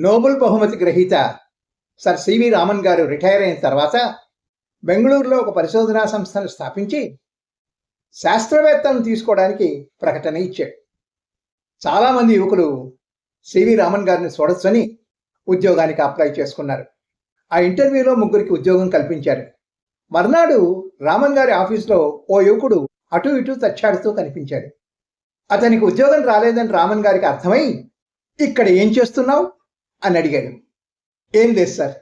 Nobel బహుమతి గ్రహీత sir C V Raman గారు రిటైర్ అయిన తర్వాత బెంగళూరులో ఒక పరిశోధనా సంస్థను స్థాపించి శాస్త్రవేత్తలను తీసుకోవడానికి ప్రకటన ఇచ్చాడు. చాలామంది యువకులు సివి రామన్ గారిని చూడొచ్చని ఉద్యోగానికి అప్లై చేసుకున్నారు. ఆ ఇంటర్వ్యూలో ముగ్గురికి ఉద్యోగం కల్పించారు. మర్నాడు రామన్ గారి ఆఫీసులో ఓ యువకుడు అటు ఇటు తచ్చాడుతూ కనిపించాడు. అతనికి ఉద్యోగం రాలేదని రామన్ గారికి అర్థమై ఇక్కడ ఏం చేస్తున్నావు? అని అడిగాడు. ఏం లేదు సార్.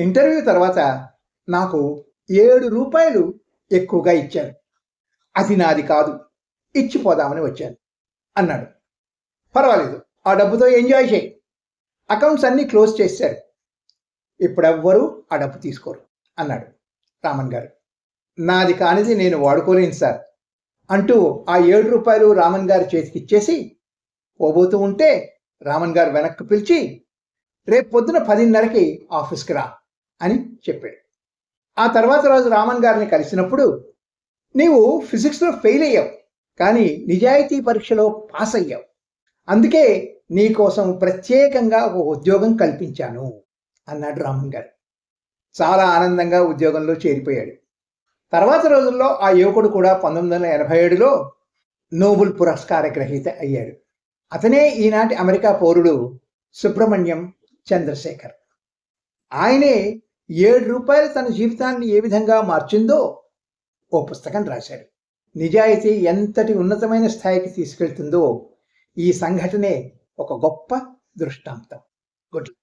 ఇంటర్వ్యూ తర్వాత నాకు ఏడు రూపాయలు ఎక్కువగా ఇచ్చారు. అది నాది కాదు. ఇచ్చిపోదామని వచ్చాను అన్నాడు. పర్వాలేదు. ఆ డబ్బుతో ఎంజాయ్ చేయి. అకౌంట్స్ అన్నీ క్లోజ్ చేశారు ఇప్పుడెవ్వరూ ఆ డబ్బు తీసుకోరు అన్నాడు రామన్ గారు. నాది కానిది నేను వాడుకోలేను సార్. అంటూ ఆ ఏడు రూపాయలు రామన్ గారి చేతికి ఇచ్చేసి పోబోతూ ఉంటే రామన్ గారు వెనక్కి పిలిచి రేపు పొద్దున పదిన్నరకి ఆఫీస్కి రా అని చెప్పాడు. ఆ తర్వాత రోజు రామన్ గారిని కలిసినప్పుడు నీవు ఫిజిక్స్లో ఫెయిల్ అయ్యావు కానీ నిజాయితీ పరీక్షలో పాస్ అయ్యావు. అందుకే నీ కోసం ప్రత్యేకంగా ఒక ఉద్యోగం కల్పించాను అన్నాడు రామన్ గారు. చాలా ఆనందంగా ఉద్యోగంలో చేరిపోయాడు. తర్వాత రోజుల్లో ఆ యువకుడు కూడా పంతొమ్మిది వందల ఎనభై ఏడులో నోబుల్ పురస్కార గ్రహీత అయ్యాడు. అతనే ఈనాటి అమెరికా పౌరుడు సుబ్రహ్మణ్యం చంద్రశేఖర్. ఆయనే ఏడు రూపాయలు తన జీవితాన్ని ఏ విధంగా మార్చిందో ఓ పుస్తకం రాశాడు. నిజాయితీ ఎంతటి ఉన్నతమైన స్థాయికి తీసుకెళ్తుందో ఈ సంఘటనే ఒక గొప్ప దృష్టాంతం. Good luck.